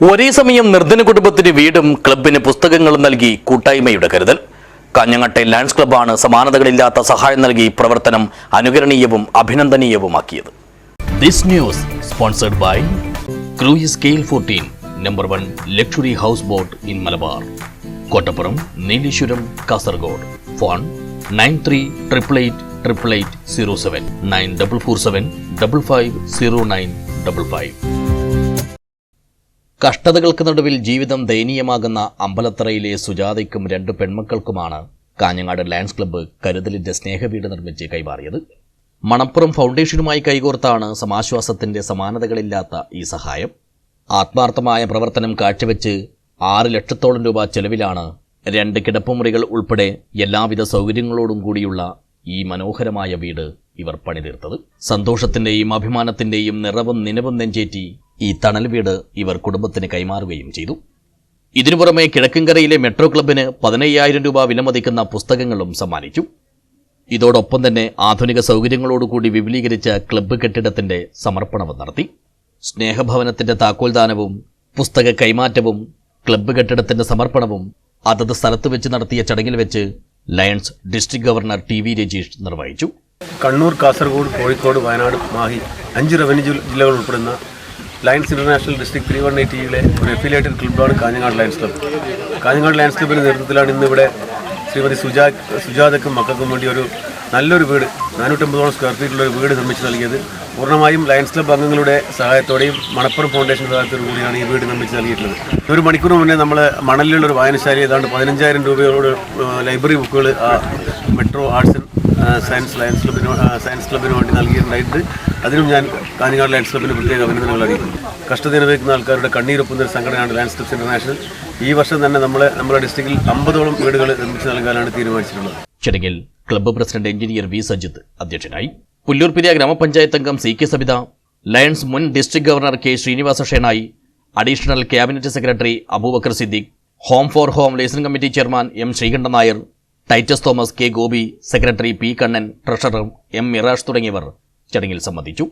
ഒരേ സമയം നിർധന കുടുംബത്തിന് വീടും ക്ലബിന് പുസ്തകങ്ങളും നൽകി കൂട്ടായ്മയുടെ കരുതൽ. കാഞ്ഞങ്ങട്ടെ ലാൻഡ്സ് ക്ലബ്ബാണ് സമാനതകളില്ലാത്ത സഹായം നൽകി പ്രവർത്തനം അനുകരണീയവും അഭിനന്ദനീയവുമാക്കിയത്. Number one luxury houseboat in Malabar Kottappuram Nileshwaram Kasaragod phone nine three triple eight triple eight zero seven nine double four seven double five zero nine double five കഷ്ടതകൾക്ക് നടുവിൽ ജീവിതം ദയനീയമാകുന്ന അമ്പലത്തറയിലെ സുജാതയ്ക്കും രണ്ട് പെൺമക്കൾക്കുമാണ് കാഞ്ഞങ്ങാട് ലാൻഡ്സ് ക്ലബ്ബ് കരുതലിന്റെ സ്നേഹവീട് നിർമ്മിച്ച് കൈമാറിയത്. മണപ്പുറം ഫൗണ്ടേഷനുമായി കൈകോർത്താണ് സമാശ്വാസത്തിന്റെ സമാനതകളില്ലാത്ത ഈ സഹായം. ആത്മാർത്ഥമായ പ്രവർത്തനം കാഴ്ചവെച്ച് ആറ് ലക്ഷത്തോളം രൂപ ചെലവിലാണ് രണ്ട് കിടപ്പുമുറികൾ ഉൾപ്പെടെ എല്ലാവിധ സൗകര്യങ്ങളോടും കൂടിയുള്ള ഈ മനോഹരമായ വീട് ഇവർ പണിതീർത്തത്. സന്തോഷത്തിന്റെയും അഭിമാനത്തിന്റെയും നിറവും നിലവും നെഞ്ചേറ്റി ഈ തണൽ വീട് ഇവർ കുടുംബത്തിന് കൈമാറുകയും ചെയ്തു. ഇതിനു പുറമെ കിഴക്കൻകരയിലെ മെട്രോ ക്ലബിന് പതിനയ്യായിരം രൂപ വിലമതിക്കുന്ന പുസ്തകങ്ങളും സമ്മാനിച്ചു. ഇതോടൊപ്പം തന്നെ ആധുനിക സൗകര്യങ്ങളോടുകൂടി വിപുലീകരിച്ച ക്ലബ്ബ് കെട്ടിടത്തിന്റെ സമർപ്പണവും നടത്തി. സ്നേഹഭവനത്തിന്റെ താക്കോൽദാനവും പുസ്തക കൈമാറ്റവും ക്ലബ്ബ് കെട്ടിടത്തിന്റെ സമർപ്പണവും അതത് സ്ഥലത്ത് വെച്ച് നടത്തിയ ചടങ്ങിൽ വെച്ച് Lions district governor T V Rajeesh നിർവഹിച്ചു. കണ്ണൂർ കാസർഗോഡ് കോഴിക്കോട് വയനാട് മാഹി അഞ്ച് റവന്യൂ ജില്ലകൾ ഉൾപ്പെടുന്ന Lions International district three one എയ്റ്റിയിലെ ഒരു affiliated ക്ലബ്ബാണ് Kanhangad Lions club Kanhangad Lions ക്ലബ്ബിന്റെ നേതൃത്വത്തിലാണ് ഇന്ന് ഇവിടെ ശ്രീമതി സുജാ സുജാതക്കും മക്കൾക്കും വേണ്ടി ഒരു നല്ലൊരു വീട് നാനൂറ്റമ്പതോളം സ്ക്വയർ ഫീറ്റുള്ള ഒരു വീട് നിർമ്മിച്ച് നൽകിയത്. പൂർണമായും ലയൻസ് ക്ലബ്ബ് അംഗങ്ങളുടെ സഹായത്തോടെയും മണപ്പുറം ഫൗണ്ടേഷൻ സഹായത്തോടു കൂടിയാണ് ഈ വീട് നിർമ്മിച്ച് നൽകിയിട്ടുള്ളത്. ഒരു മണിക്കൂർ മുന്നേ നമ്മൾ മണലിലുള്ള ഒരു വായനശാല ഏതാണ്ട് പതിനഞ്ചായിരം രൂപയോട് ലൈബ്രറി ബുക്കുകൾ മെട്രോ ആർട്സ് സയൻസ് ലയൻസ് ക്ലബിന് സയൻസ് ക്ലബിന് വേണ്ടി നൽകിയിട്ടുണ്ടായിട്ട് അതിനും ഞാൻ കാഞ്ഞങ്ങാട് ലയൻസ് ക്ലബിന് പ്രത്യേക അഭിനന്ദനങ്ങൾ അറിയിക്കുന്നു. കഷ്ടത അനുഭവിക്കുന്ന ആൾക്കാരുടെ കണ്ണീരൊപ്പുന്ന ഒരു സംഘടനയാണ് ലയൻസ് ക്ലബ്സ് ഇന്റർനാഷണൽ ഈ വർഷം തന്നെ നമ്മളെ നമ്മുടെ ഡിസ്ട്രിക്റ്റിൽ അമ്പതോളം വീടുകൾ നിർമ്മിച്ച് നൽകാനാണ് തീരുമാനിച്ചിട്ടുള്ളത്. ചടങ്ങിൽ club president engineer V Sajith അധ്യക്ഷനായി. പുല്ലൂർപിരിയ ഗ്രാമപഞ്ചായത്ത് അംഗം സി കെ സബിത ലയൺസ് മുൻ district governor K Srinivasa Shenoy additional cabinet secretary Aboobacker Siddique home for home liaison committee chairman M Sreekantan Nair Titus Thomas K Gopi secretary P Kannan treasurer M Mirash തുടങ്ങിയവർ ചടങ്ങിൽ സംബന്ധിച്ചു.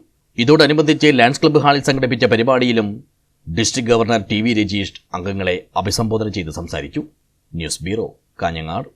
ഇതോടനുബന്ധിച്ച് Lions club ഹാളിൽ സംഘടിപ്പിച്ച പരിപാടിയിലും district governor T V Rajeesh അംഗങ്ങളെ അഭിസംബോധന ചെയ്ത് സംസാരിച്ചു. News bureau Kanhangad.